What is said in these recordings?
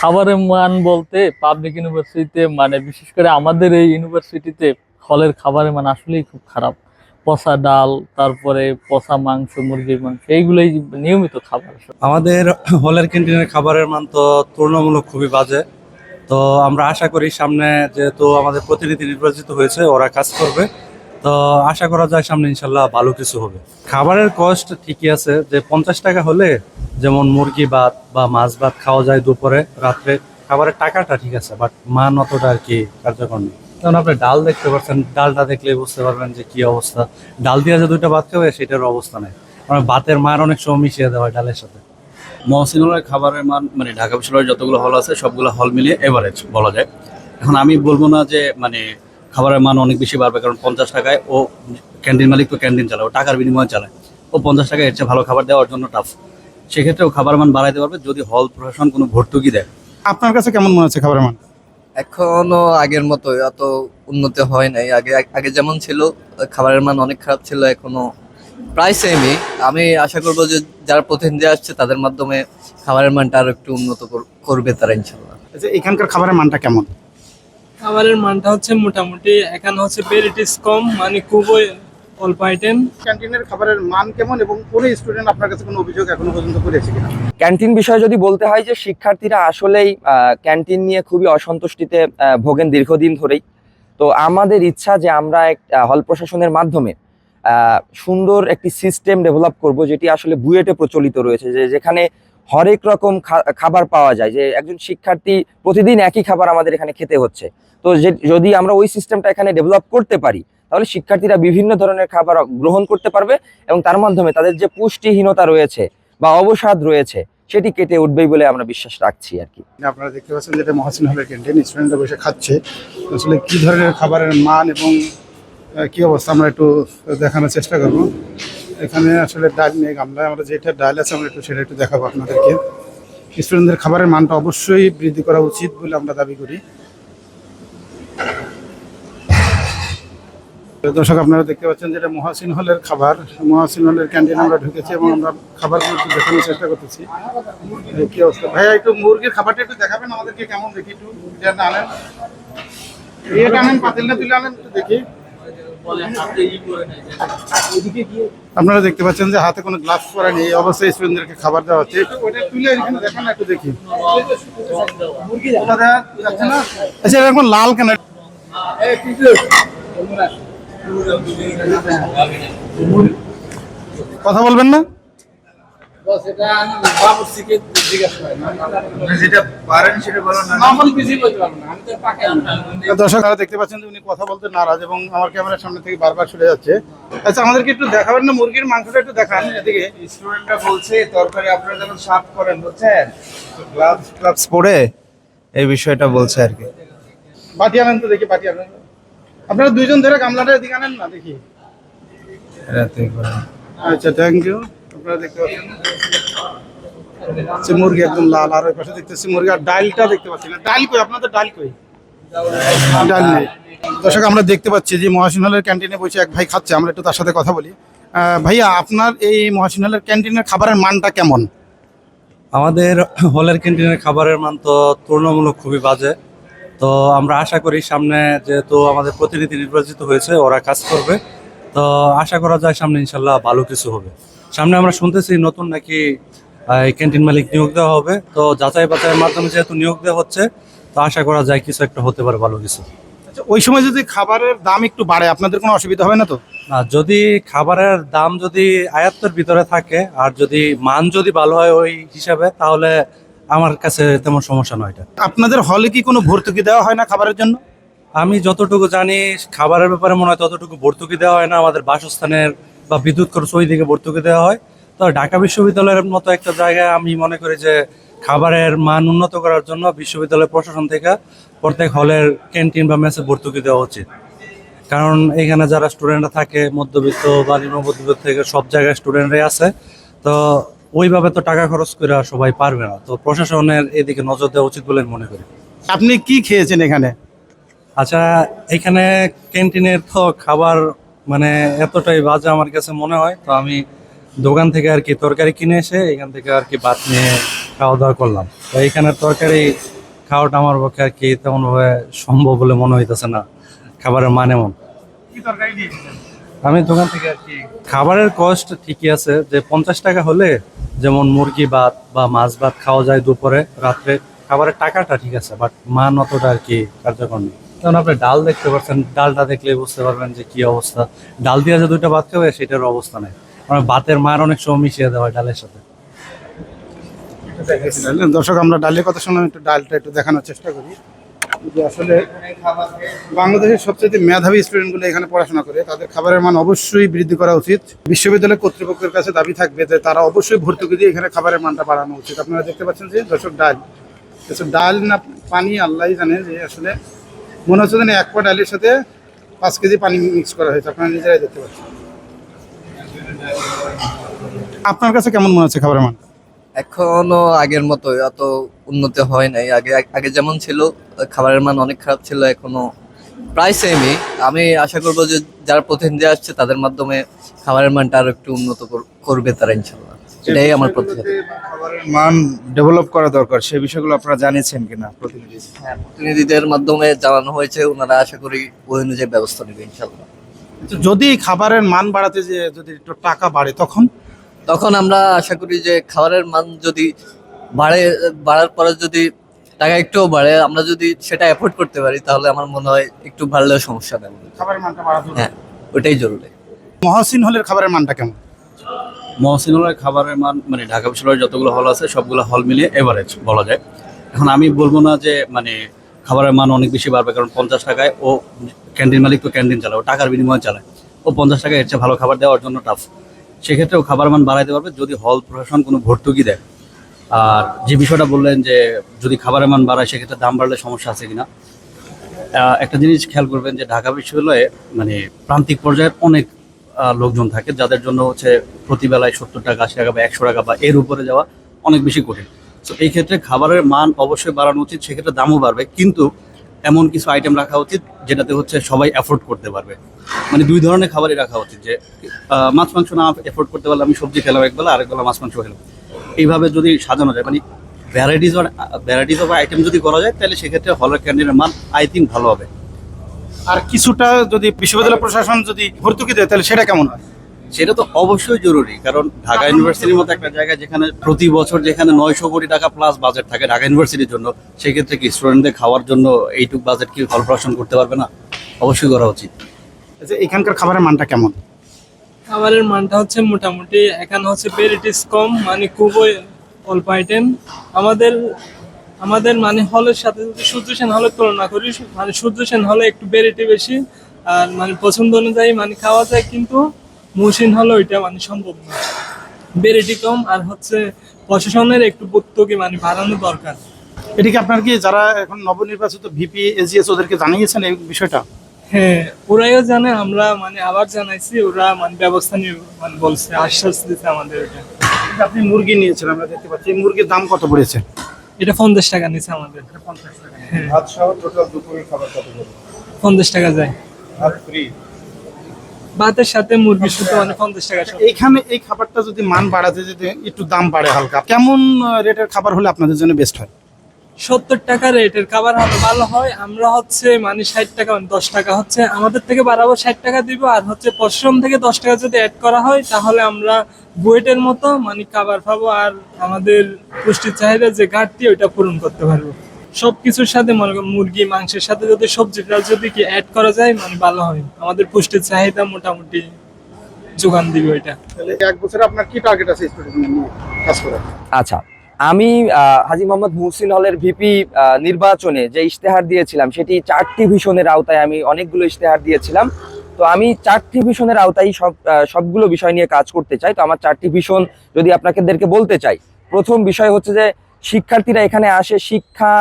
খাবারের মান বলতে পাবলিক ইউনিভার্সিটিতে মানে বিশেষ করে আমাদের এই ইউনিভার্সিটিতে হলের খাবারের মান আসলেই খুব খারাপ। পচা ডাল, তারপরে পচা মাংস, মুরগির মাংস, এইগুলোই নিয়মিত খাবার। আমাদের হলের ক্যান্টিনের খাবারের মান তো তুলনামূলক খুবই বাজে। তো আমরা আশা করি সামনে যেহেতু আমাদের প্রতিনিধি নির্বাচিত হয়েছে, ওরা কাজ করবে। তো আশা করা যায় সামনে ইনশাল্লাহ ভালো কিছু হবে। খাবারের কস্ট ঠিকই আছে, যে পঞ্চাশ টাকা হলে যেমন মুরগি ভাত বা মাছ ভাত খাওয়া যায় দুপুরে, রাত্রে খাবারের টাকাটা ঠিক আছে বাট মান অতটা আর কি কার্যকর নেই যেমন আপনি ডাল দেখতে পাচ্ছেন, ডালটা দেখলে বুঝতে পারবেন যে কি অবস্থা। ডাল দিয়ে যে দুইটা ভাত খাবে সেটার অবস্থা নেই। কারণ ভাতের মান অনেক সময় মিশিয়ে দেওয়া হয় ডালের সাথে। মহসিনুলের খাবারের মান মানে ঢাকা বিশ্ববিদ্যালয়ের যতগুলো হল আছে, সবগুলো হল মিলিয়ে এভারেজ বলা যায়। এখন আমি বলব না যে মানে খাবারের মান অনেক বেশি বাড়বে কারণ পঞ্চাশ টাকায় ও ক্যান্টিন মালিক তো ক্যান্টিন চালায় ও টাকার বিনিময়ে চালায়। ও পঞ্চাশ টাকায় এর চেয়ে ভালো খাবার দেওয়ার জন্য টাফ সেক্ষেত্রে ও খাবার মান বাড়াইতে পারবে যদি হল প্রশাসন কোনো ভর্তুকি দেয়। আপনার কাছে কেমন মনে হচ্ছে খাবারের মান? এখনও আগের মতো এত উন্নতি হয় নাই। আগে আগে যেমন ছিল খাবারের মান অনেক খারাপ ছিল এখনও প্রায় সেমই আমি আশা করব যে যারা প্রতিনিধি আসছে তাদের মাধ্যমে খাবারের মানটা আরও একটু উন্নত কর- করবে তারা ইনশাল্লাহ। আচ্ছা এখানকার খাবারের মানটা কেমন? খাবারের মানটা হচ্ছে মোটামুটি এখানে হচ্ছে ভেরিটিস কম মানে খুবই অল্প আইটেম ক্যান্টিনের খাবারের মান কেমন এবং কোনো স্টুডেন্ট আপনার কাছে কোনো অভিযোগ এখনও পর্যন্ত করেছে কিনা? ক্যান্টিন বিষয়ে যদি বলতে হয় যে শিক্ষার্থীরা আসলেই ক্যান্টিন নিয়ে খুবই অসন্তুষ্টিতে ভোগেন দীর্ঘদিন ধরেই। তো আমাদের ইচ্ছা যে আমরা এক হল প্রশাসনের মাধ্যমে সুন্দর একটি সিস্টেম ডেভেলপ করব যেটি আসলে বুয়েটে প্রচলিত রয়েছে যে যেখানে হরেক রকম খাবার পাওয়া যায়, যে একজন শিক্ষার্থী প্রতিদিন একই খাবার আমাদের এখানে খেতে হচ্ছে। তো যদি আমরা ওই সিস্টেমটা এখানে ডেভেলপ করতে পারি, তাহলে শিক্ষার্থীরা বিভিন্ন ধরনের খাবার গ্রহণ করতে পারবে এবং তার মাধ্যমে তাদের যে পুষ্টিহীনতা রয়েছে বা অবসাদ রয়েছে, সেটি কেটে উঠবেই বলে আমরা বিশ্বাস রাখছি আর কি। আপনারা দেখতে পাচ্ছেন যেটা মহাসিন হলের ক্যান্টিন স্টুডেন্টরা বসে খাচ্ছে। আসলে কি ধরনের খাবারের মান এবং কি অবস্থা, আমরা একটু দেখানোর চেষ্টা করব। এখানে আসলে ডাল নেই, গামলায়। আমরা যেটা ডাল আছে, আমরা একটু সেটা একটু দেখাবো আপনাদেরকে। স্টুডেন্টদের খাবারের মানটা অবশ্যই বৃদ্ধি করা উচিত বলে আমরা দাবি করি। দর্শক, আপনারা দেখতে পাচ্ছেন যেটা মহাসিন হলের খাবার। মহাসিন হলের ক্যান্টিনে আমরা ঢুকেছি এবং আমরা খাবারগুলো একটু দেখানোর চেষ্টা করতেছি। কি অবস্থা? ভাইয়া, একটু মুরগির খাবারটা একটু দেখাবেন আমাদেরকে কেমন? দেখি একটু আনেন। আনেন, পাতিলটা তুলে আনেন, একটু দেখি। আপনারা দেখতে পাচ্ছেন যে হাতে কোনো গ্লাভস পরা নেই। অবশ্যই অবস্থায় স্টুডেন্টদেরকে খাবার দেওয়া হচ্ছে একটু দেখি? আচ্ছা এখন লাল কেন? কথা বলবেন না? দর্শক আপনারা দেখতে পাচ্ছেন যে উনি কথা বলতে নারাজ এবং আমার ক্যামেরার সামনে থেকে বারবার সরে যাচ্ছে। আচ্ছা আমাদেরকে একটু দেখাবেন না মুরগির মাংসটা একটু দেখান এদিকে। স্টুডেন্টরা বলছে তরকারি আপনারা যখন সাফ করেন বুঝছেন? গ্লাভস গ্লাভস পরে এই বিষয়টা বলছে আর কি। বাটি আনেন তো দেখি বাটি আনেন। আপনারা দুইজন ধরে গামলাটা এদিকে আনেন না দেখি। করে। আচ্ছা থ্যাংক ইউ আপনারা দেখতে পাচ্ছেন। মুরগি একদম লাল, আর ওই পাশে দেখতেছি মুরগি, আর ডালটা দেখতে পাচ্ছি না। ডাল কই? আপনাদের ডাল কই? ডাল নেই। দর্শক, আমরা দেখতে পাচ্ছি যে মহাসিনহালের ক্যান্টিনে বসে এক ভাই খাচ্ছে, আমরা একটু তার সাথে কথা বলি। ভাইয়া, আপনার এই মহাসিনহালের ক্যান্টিনের খাবারের মানটা কেমন? আমাদের হলের ক্যান্টিনের খাবারের মান তো তুলনামূলক খুবই বাজে। তো আমরা আশা করি সামনে যেহেতু আমাদের প্রতিনিধি নির্বাচিত হয়েছে, ওরা কাজ করবে। তো আশা করা যায় সামনে ইনশাল্লাহ ভালো কিছু হবে। সামনে আমরা শুনতেছি নতুন নাকি ক্যান্টিন মালিক নিয়োগ দেওয়া হবে। তো যাচাই বাছাইয়ের মাধ্যমে যেহেতু নিয়োগ দেওয়া হচ্ছে তো আশা করা যায় কিছু একটা হতে পারে ভালো কিছু। আচ্ছা ওই সময় যদি খাবারের দাম একটু বাড়ে আপনাদের কোনো অসুবিধা হবে না তো? না যদি খাবারের দাম যদি আয়ত্তের ভিতরে থাকে আর যদি মান যদি ভালো হয় ওই হিসাবে তাহলে আমার কাছে তেমন সমস্যা নয় এটা। আপনাদের হলে কি কোনো ভর্তুকি দেওয়া হয় না খাবারের জন্য? আমি যতটুকু জানি খাবারের ব্যাপারে মনে হয় ততটুকু ভর্তুকি দেওয়া হয় না। আমাদের বাসস্থানের বা বিদ্যুৎ খরচ ওই দিকে ভর্তুকি দেওয়া হয়। তো ঢাকা বিশ্ববিদ্যালয়ের মতো একটা জায়গায় আমি মনে করি যে খাবারের মান উন্নত করার জন্য বিশ্ববিদ্যালয় প্রশাসন থেকে প্রত্যেক হলের ক্যান্টিন বা মেসে ভর্তুকি দেওয়া উচিত। কারণ এখানে যারা স্টুডেন্টরা থাকে মধ্যবিত্ত বা নিম্ন মধ্যবিত্ত থেকে সব জায়গায় স্টুডেন্টরাই আছে। তো ওইভাবে তো টাকা খরচ করে সবাই পারবে না। তো প্রশাসনের এদিকে নজর দেওয়া উচিত বলে আমি মনে করি। আপনি কি খেয়েছেন এখানে? আচ্ছা এখানে ক্যান্টিনের তো খাবার মানে এতটাই বাজে আমার কাছে মনে হয়। তো আমি দোকান থেকে আর কি তরকারি কিনে এসে এখান থেকে আর কি ভাত নিয়ে খাওয়া দাওয়া করলাম। তো এইখানের তরকারি খাওয়াটা আমার পক্ষে আর কি তেমন ভাবে সম্ভব বলে মনে হইতেছে না। খাবারের মান এমন। আমি দোকান থেকে আর কি খাবারের কস্ট ঠিকই আছে যে পঞ্চাশ টাকা হলে যেমন মুরগি ভাত বা মাছ ভাত খাওয়া যায় দুপুরে রাত্রে খাবারের টাকাটা ঠিক আছে বাট মান অতটা আর কি কার্যকর নেই। যেমন আপনি ডাল দেখতে পাচ্ছেন, ডালটা দেখলে বুঝতে পারবেন যে কি অবস্থা। ডাল দিয়ে যে দুইটা ভাত খাবে, সেটার অবস্থা নেই। মানে ভাতের মান অনেক সময় মিশিয়ে দেওয়া হয় ডালের সাথে। দর্শক, আমরা ডালের কথা শুনলাম, একটু ডালটা একটু দেখানোর চেষ্টা করি। যে আসলে বাংলাদেশের সবচেয়ে মেধাবী স্টুডেন্টগুলো এখানে পড়াশোনা করে, তাদের খাবারের মান অবশ্যই বৃদ্ধি করা উচিত। বিশ্ববিদ্যালয় কর্তৃপক্ষের কাছে দাবি থাকবে যে তারা অবশ্যই ভর্তুকি দিয়ে এখানে খাবারের মানটা বাড়ানো উচিত। আপনারা দেখতে পাচ্ছেন যে দর্শক, ডাল। ডাল না, পানি আল্লাহ জানে যে আসলে মনে হচ্ছে যেন এক পা ডালের সাথে পাঁচ কেজি পানি মিক্স করা হয়েছে, আপনারা নিজেরাই দেখতে পাচ্ছেন। আপনার কাছে কেমন মনে হচ্ছে খাবারের মান? এখনও আগের মতো এত উন্নতি হয় নাই। আগে আগে যেমন ছিল, খাবারের মান অনেক খারাপ ছিল, এখনও প্রায় সেমই আমি আশা করব যে যারা প্রতিনিধি আসছে, তাদের মাধ্যমে খাবারের মানটা আরও একটু উন্নত কর- করবে তারা ইনশাল্লাহ। এটাই আমার প্রত্যাশা খাবারের মান ডেভেলপ করা দরকার সেই বিষয়গুলো আপনারা জানিয়েছেন কিনা প্রতিনিধি? হ্যাঁ প্রতিনিধিদের মাধ্যমে জানানো হয়েছে ওনারা আশা করি ওই অনুযায়ী ব্যবস্থা নেবে ইনশাল্লাহ তো যদি খাবারের মান বাড়াতে যে যদি একটু টাকা বাড়ে তখন? তখন আমরা আশা করি যে খাবারের মান যদি বাড়ে বাড়ার পরে যদি টাকা একটুও বাড়ে আমরা যদি সেটা অ্যাফোর্ড করতে পারি তাহলে আমার মনে হয় একটু বাড়লেও সমস্যা নেই খাবারের মানটা বাড়াতে হ্যাঁ ওটাই জরুরি। মহাসিন হলের খাবারের মানটা কেমন? মহসিনুলের খাবারের মান মানে ঢাকা বিশ্ববিদ্যালয়ের যতগুলো হল আছে, সবগুলো হল মিলিয়ে এভারেজ বলা যায়। এখন আমি বলব না যে মানে খাবারের মান অনেক বেশি বাড়বে, কারণ পঞ্চাশ টাকায় ও ক্যান্টিন মালিক তো ক্যান্টিন চালায় ও টাকার বিনিময়ে চালায়। ও পঞ্চাশ টাকায় এর চেয়ে ভালো খাবার দেওয়ার জন্য টাফ সেক্ষেত্রে ও খাবার মান বাড়াইতে পারবে যদি হল প্রশাসন কোনো ভর্তুকি দেয়। আর যে বিষয়টা বললেন যে, যদি খাবারের মান বাড়ায়, সেক্ষেত্রে দাম বাড়লে সমস্যা আছে কিনা। একটা জিনিস খেয়াল করবেন যে, ঢাকা বিশ্ববিদ্যালয়ে মানে প্রান্তিক পর্যায়ের অনেক লোকজন থাকে, যাদের জন্য হচ্ছে প্রতিবেলায় সত্তর টাকা, আশি টাকা বা একশো টাকা বা এর উপরে যাওয়া অনেক বেশি কঠিন। তো এই ক্ষেত্রে খাবারের মান অবশ্যই বাড়ানো উচিত, সেক্ষেত্রে দামও বাড়বে। কিন্তু এমন কিছু আইটেম রাখা উচিত, যেটাতে হচ্ছে সবাই অ্যাফোর্ড করতে পারবে। মানে দুই ধরনের খাবারই রাখা উচিত, যে মাছ, মাংস না এফোর্ড করতে পারলে আমি সবজি খেলাম একবেলা আরেকবেলা মাছ, মাংস খেলাম। এইভাবে যদি সাজানো যায় মানে ভ্যারাইটিস ভ্যারাইটিস অফ আইটেম যদি করা যায়, তাহলে সেক্ষেত্রে হলের ক্যান্টিনের মান আই থিঙ্ক ভালো হবে। আর কিছুটা যদি বিশ্ববিদ্যালয় প্রশাসন যদি ভর্তুকি দেয় তাহলে সেটা কেমন হয়? সেটা তো অবশ্যই জরুরি কারণ ঢাকা ইউনিভার্সিটির মতো একটা জায়গা যেখানে প্রতি বছর যেখানে নয়শো কোটি টাকা প্লাস বাজেট থাকে ঢাকা ইউনিভার্সিটির জন্য সেক্ষেত্রে কি স্টুডেন্টদের খাওয়ার জন্য এইটুক বাজেট কি হল প্রশাসন করতে পারবে না? অবশ্যই করা উচিত। আচ্ছা, এখানকার খাবারের মানটা কেমন? খাবারের মানটা হচ্ছে মোটামুটি এখানে হচ্ছে ভেরিটিস কম মানে খুবই অল্প আইটেম আমাদের আমাদের মানে হলের সাথে যদি সূর্য সেন হলের তুলনা করি মানে সূর্য সেন হলে একটু ভেরিটি বেশি আর মানে পছন্দ অনুযায়ী মানে খাওয়া যায় কিন্তু মৌসিন হলে ওইটা মানে সম্ভব না। ভেরিটি কম আর হচ্ছে প্রশাসনের একটু ভর্তুকি মানে বাড়ানো দরকার। এটিকে আপনার কি যারা এখন নবনির্বাচিত ভিপি এজিএস ওদেরকে জানিয়েছেন এই বিষয়টা? হ্যাঁ ওরাইও জানে আমরা মানে আবার জানাইছি ওরা মানে ব্যবস্থা নিয়ে মানে বলছে আশ্বাস দিচ্ছে আমাদের এটা। আপনি মুরগি নিয়েছেন আমরা দেখতে পাচ্ছি। মুরগির দাম কত পড়েছে? এটা পঞ্চাশ টাকা নিচ্ছে আমাদের। ভাত সহ টোটাল দুপুরের খাবার কত করে? পঞ্চাশ টাকা যায়। ভাতের সাথে মুরগি শুধু মানে পঞ্চাশ টাকা সব। এইখানে এই খাবারটা যদি মান বাড়াতে যদি একটু দাম বাড়ে হালকা কেমন রেটের খাবার হলে আপনাদের জন্য বেস্ট হয়? সত্তর টাকা রেটের খাবার হলে ভালো হয় আমরা হচ্ছে মানে ষাট টাকা মানে দশ টাকা হচ্ছে। আমাদের থেকে বাড়াবো ষাট টাকা দিব আর হচ্ছে পশ্রম থেকে দশ টাকা যদি অ্যাড করা হয় তাহলে আমরা বুয়েটের মতো মানে খাবার পাবো আর আমাদের পুষ্টির চাহিদা যে ঘাটতি ওইটা পূরণ করতে পারব। সব কিছুর সাথে মনে করো মুরগি মাংসের সাথে যদি সবজিটা যদি কি অ্যাড করা যায় মানে ভালো হয়। আমাদের পুষ্টির চাহিদা মোটামুটি যোগান দিবে ওইটা তাহলে এক বছরে আপনার কি টার্গেট আছে স্টুডেন্ট কাজ করা আচ্ছা আমি হাজি মোহাম্মদ মুহসিন হলের ভিপি নির্বাচনে যে ইশতেহার দিয়েছিলাম, সেটি চারটি ভীষণের আওতায় আমি অনেকগুলো ইশতেহার দিয়েছিলাম। তো আমি চারটি ভীষণের আওতায় সব সবগুলো বিষয় নিয়ে কাজ করতে চাই। তো আমার চারটি ভীষণ যদি আপনাদেরকে বলতে চাই, প্রথম বিষয় হচ্ছে যে শিক্ষার্থীরা এখানে আসে শিক্ষা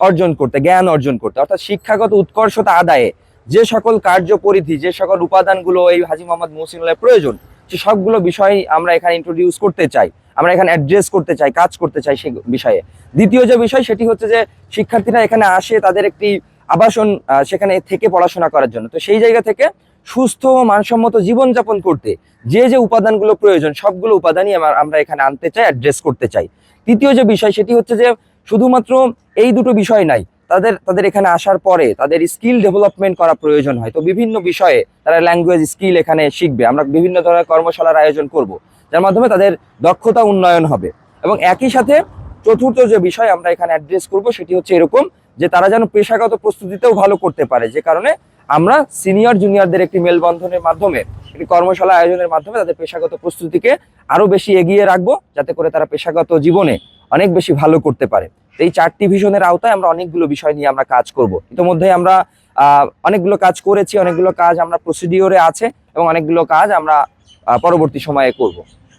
অর্জন করতে, জ্ঞান অর্জন করতে। অর্থাৎ শিক্ষাগত উৎকর্ষতা আদায়ে যে সকল কার্যপরিধি, যে সকল উপাদানগুলো এই হাজি মোহাম্মদ হলের প্রয়োজন, সে সবগুলো বিষয় আমরা এখানে ইন্ট্রোডিউস করতে চাই। আমরা এখানে অ্যাড্রেস করতে চাই, কাজ করতে চাই সে বিষয়ে। দ্বিতীয় যে বিষয় সেটি হচ্ছে যে শিক্ষার্থীরা এখানে আসে তাদের একটি আবাসন সেখানে থেকে পড়াশোনা করার জন্য। তো সেই জায়গা থেকে সুস্থ ও মানসম্মত জীবনযাপন করতে যে যে উপাদানগুলো প্রয়োজন, সবগুলো উপাদানই আমরা এখানে আনতে চাই অ্যাড্রেস করতে চাই। তৃতীয় যে বিষয় সেটি হচ্ছে যে শুধুমাত্র এই দুটো বিষয় নাই, তাদের তাদের এখানে আসার পরে তাদের স্কিল ডেভেলপমেন্ট করা প্রয়োজন হয়। তো বিভিন্ন বিষয়ে তারা ল্যাঙ্গুয়েজ স্কিল এখানে শিখবে। আমরা বিভিন্ন ধরনের কর্মশালার আয়োজন করব। যার মাধ্যমে তাদের দক্ষতা উন্নয়ন হবে। এবং একই সাথে চতুর্থ যে বিষয় আমরা এখানে অ্যাড্রেস করব সেটি হচ্ছে এরকম যে তারা যেন পেশাগত প্রস্তুতিতেও ভালো করতে পারে। যে কারণে আমরা সিনিয়র জুনিয়রদের একটি মেলবন্ধনের মাধ্যমে, একটি কর্মশালা আয়োজনের মাধ্যমে তাদের পেশাগত প্রস্তুতিকে আরও বেশি এগিয়ে রাখব, যাতে করে তারা পেশাগত জীবনে অনেক বেশি ভালো করতে পারে। এই চারটি ভিশনের আওতায় আমরা অনেকগুলো বিষয় নিয়ে আমরা কাজ করব। ইতিমধ্যে আমরা অনেকগুলো কাজ করেছি, অনেকগুলো কাজ আমরা প্রসিডিওরে আছে এবং অনেকগুলো কাজ আমরা পরবর্তী সময়ে করব।